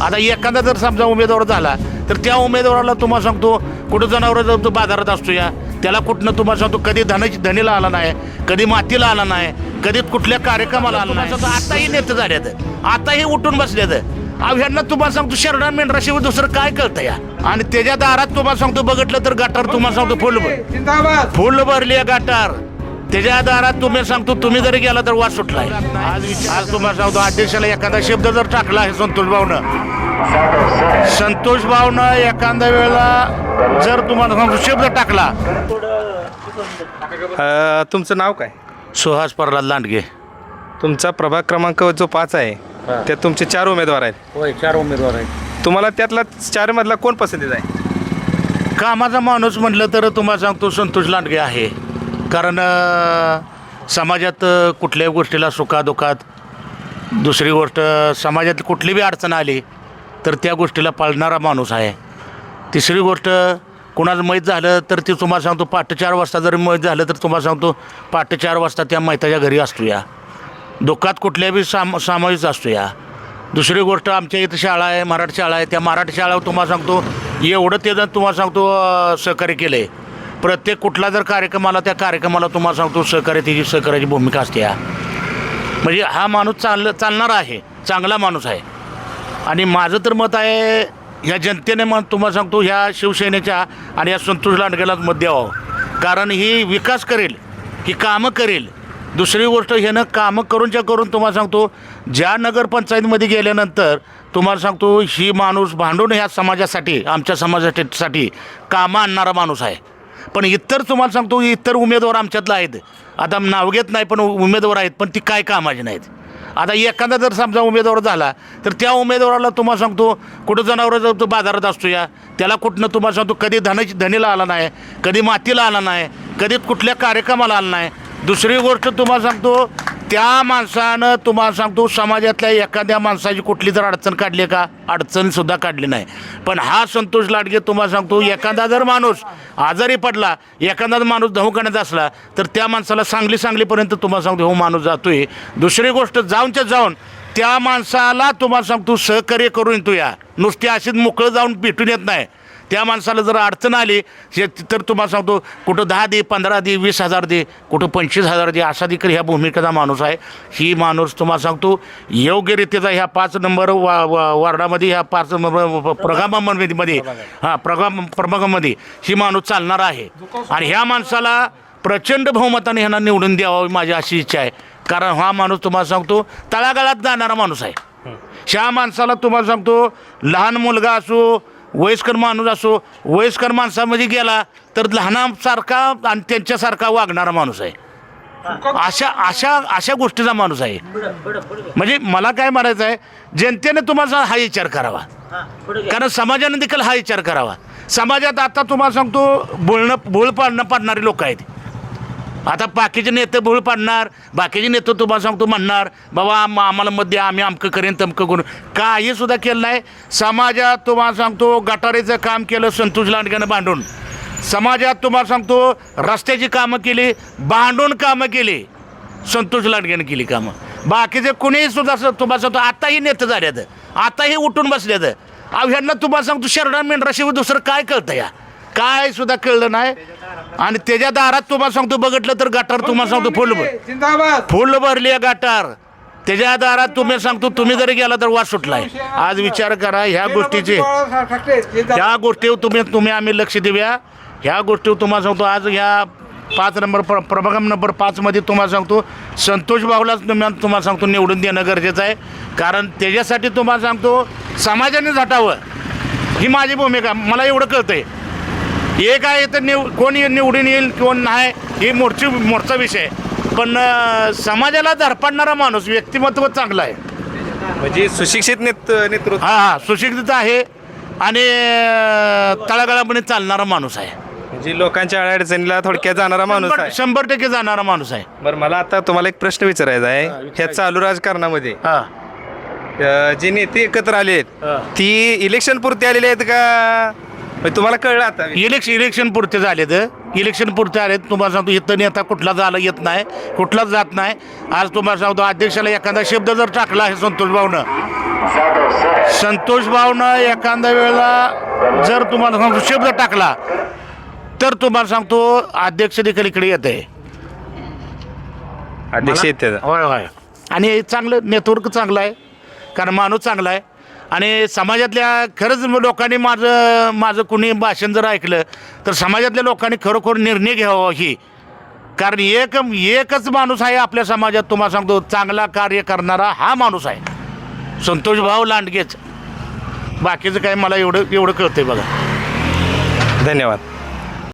आता एखादा जर समजा उमेदवार झाला तर त्या उमेदवाराला तुम्हाला सांगतो कुठं जनावर जर तो बाजारात असतो या. त्याला कुठनं तुम्हाला सांगतो कधी धनाची धनीला आला नाही कधी मातीला आला नाही कधी कुठल्या कार्यक्रमाला आला नाही. आताही नेते झाल्यात आताही उठून बसल्यात अहो ह्यांना तुम्हाला सांगतो शरडा मेंढराशिवाय दुसरं काय कळतं या? आणि त्याच्या दारात तुम्हाला सांगतो बघितलं तर गटार तुम्हाला सांगतो फुल जिंदाबाद. फुल भरली आहे गटार. त्याच्या दारात तुम्ही सांगतो तुम्ही जरी गेला तर वास सुटलाय. आज विचार- आज तुम्हाला सांगतो अध्यक्षाला एखादा शब्द जर टाकला आहे संतोष भाऊनं. संतोष भाऊनं एखाद्या वेळेला जर तुम्हाला सांगतो शब्द टाकला. अ, तुमचं नाव काय? सुहास प्रल्हाद लांडगे. तुमचा प्रभाग क्रमांक जो पाच आहे त्यात तुमचे चार उमेदवार आहेत. होय चार उमेदवार आहेत. तुम्हाला त्यातला चार मधला कोण पसंतीचा आहे? कामाचा माणूस म्हटलं तर तुम्हाला सांगतो संतोष लांडगे आहे. कारण समाजात कुठल्याही गोष्टीला सुखादुखात दुसरी गोष्ट समाजात कुठली बी अडचण आली तर त्या गोष्टीला पाळणारा माणूस आहे. तिसरी गोष्ट कुणाचं मैत झालं तर ती तुम्हाला सांगतो पहाटे चार वाजता जर मैत झालं तर तुम्हाला सांगतो पहाटे चार वाजता त्या मैताच्या घरी असतो या दुःखात कुठल्या बी साम सामायिक असतो या दुसरी गोष्ट आमच्या इथं शाळा आहे मराठी शाळा आहे त्या मराठी शाळा तुम्हाला सांगतो एवढं त्याचं तुम्हाला सांगतो सहकार्य केलं आहे प्रत्येक कुठला जर कार्यक्रम आला त्या कार्यक्रमाला तुम्हाला सांगतो सहकार्य त्याची सहकार्याची भूमिका असते या. म्हणजे हा माणूस चाल चालणारा आहे चांगला माणूस आहे. आणि माझं तर मत आहे ह्या जनतेने मग तुम्हाला सांगतो ह्या शिवसेनेच्या आणि या संतोष लांडगेलाच मत द्यावं. कारण ही विकास करेल ही कामं करेल. दुसरी गोष्ट ह्यानं कामं करूनच्या करून तुम्हाला सांगतो ज्या नगरपंचायतीमध्ये गेल्यानंतर तुम्हाला सांगतो ही माणूस भांडून ह्या समाजासाठी आमच्या समाजासाठी कामं आणणारा माणूस आहे. पण इतर तुम्हाला सांगतो इतर उमेदवार आमच्यातला आहेत. आता नाव घेत नाही पण उमेदवार आहेत पण ती काय कामाची नाहीत. आता एखादा जर समजा उमेदवार झाला तर त्या उमेदवाराला तुम्हाला सांगतो कुठं जनावर जाऊ तो बाजारात असतो या त्याला कुठनं तुम्हाला सांगतो कधी धनाची धनीला आला नाही कधी मातीला आला नाही कधी कुठल्या कार्यक्रमाला आला नाही. दुसरी गोष्ट तुम्हाला सांगतो त्या माणसानं तुम्हाला सांगतो समाजातल्या एखाद्या माणसाची कुठली तर अडचण काढली का अडचणसुद्धा काढली नाही. पण हा संतोष लाडगे तुम्हाला सांगतो एखादा जर माणूस आजारी पडला एखादा माणूस दवाखान्यात असला तर त्या माणसाला सांगली सांगलीपर्यंत तुम्हाला सांगतो हो माणूस जातोय. दुसरी गोष्ट जाऊनच्या जाऊन त्या माणसाला तुम्हाला सांगतो सहकार्य करून येतो या नुसती अशीच मोकळं जाऊन भेटून येत नाही. त्या माणसाला जर अडचण आली हे तर तुम्हाला सांगतो कुठं दहा दे पंधरा दे वीस हजार दे कुठं पंचवीस हजार दे असा देखील ह्या भूमिकेचा माणूस आहे. ही माणूस तुम्हाला सांगतो योग्यरित्याचा ह्या पाच नंबर वा वा वार्डामध्ये ह्या पाच नंबर प्रगामामध्ये हां प्रगाम प्रभागामध्ये ही माणूस चालणार आहे. आणि ह्या माणसाला प्रचंड बहुमताने ह्यांना निवडून द्यावं माझी अशी इच्छा आहे. कारण हा माणूस तुम्हाला सांगतो तळागाळात जाणारा माणूस आहे. ह्या माणसाला तुम्हाला सांगतो लहान मुलगा असो वयस्कर माणूस असो वयस्कर माणसामध्ये गेला तर लहानासारखा आणि त्यांच्यासारखा वागणारा माणूस आहे. अशा अशा अशा गोष्टीचा माणूस आहे. म्हणजे मला काय म्हणायचं आहे जनतेने तुम्हाला हा विचार करावा. कारण समाजाने देखील हा विचार करावा. समाजात आता तुम्हाला सांगतो बोलणं बोल पाडणं पाडणारे लोक आहेत. आता बाकीचे नेते भूळ पाडणार बाकीचे नेते तुम्हाला सांगतो म्हणणार बाबा आम- आम्हाला मत द्या आम्ही अमकं करेन तमकं करून. काही सुद्धा केलं नाही. समाजात तुम्हाला सांगतो गटारीचं काम केलं संतोष लांडग्यानं भांडून. समाजात तुम्हाला सांगतो रस्त्याची कामं केली भांडून कामं केली संतोष लांडग्यानं केली कामं. बाकीचे कुणीही सुद्धा तुम्हाला सांगतो आताही नेते झाल्यात आताही उठून बसल्यात अहो ह्यांना तुम्हाला सांगतो शरडा मेंढराशिवाय दुसरं काय कळतं या? काय सुद्धा कळलं नाही. आणि त्याच्या दारात तुम्हाला सांगतो बघितलं तर गटार तुम्हाला सांगतो फुल फुल भरली आहे गटार. त्याच्या दारात तुम्ही सांगतो तुम्ही जरी गेला तर वास सुटलाय. आज विचार करा ह्या गोष्टीचे. ह्या गोष्टीवर तुम्ही तुम्ही आम्ही लक्ष देऊया. ह्या गोष्टीवर तुम्हाला सांगतो आज ह्या पाच नंबर प्र प्रभाग नंबर पाचमध्ये तुम्हाला सांगतो संतोष भाऊलाच तुम्ही तुम्हाला सांगतो निवडून देणं गरजेचं आहे. कारण त्याच्यासाठी तुम्हाला सांगतो समाजाने झटावं. ही माझी भूमिका मला एवढं कळतं आहे एक आहे तर निव कोण ये- निवडून येईल कोण नाही हे मोर्ची मोर्चा विषय आहे. पण समाजाला धरपडणारा माणूस व्यक्तिमत्व चांगलं आहे. म्हणजे सुशिक्षित नेत नेतृत्व. हा हा सुशिक्षित आहे आणि अं, तळागाळामध्ये चालणारा माणूस आहे. म्हणजे लोकांच्या अडचणीला थोडक्यात जाणारा माणूस आहे. शंभर टक्के जाणारा माणूस आहे. बरं मला आता तुम्हाला एक प्रश्न विचारायचा आहे. ह्या चालू राजकारणामध्ये. हा. अ, जे नेते एकत्र आले आहेत हा. ती इलेक्शन पुरते आलेले आहेत का? म्हणजे तुम्हाला कळलं आता. इलेक्शन इलेक्शन पुरते झाले तर इलेक्शन पुरते आले तुम्हाला सांगतो इथं नेता कुठला झाला येत नाही. कुठलाच जात नाही. आज तुम्हाला सांगतो अध्यक्षाला एखादा शब्द जर टाकला आहे संतोष भाऊनं. संतोष भावनं एखाद्या वेळेला जर तुम्हाला सांगतो शब्द टाकला तर तुम्हाला सांगतो अध्यक्ष देखील इकडे येत आहे अध्यक्ष त्याचा होय होय. आणि चांगलं नेटवर्क चांगलं आहे. कारण माणूस चांगला आहे. आणि समाजातल्या खरंच लोकांनी माझं माझं कुणी भाषण जर ऐकलं तर समाजातल्या लोकांनी खरोखर निर्णय घ्यावा ही. कारण एक एकच माणूस आहे आपल्या समाजात तुम्हाला सांगतो चांगला कार्य करणारा हा माणूस आहे. संतोष भाऊ लांडगेच. बाकीचं काय मला एवढं एवढं कळतंय बघा. धन्यवाद.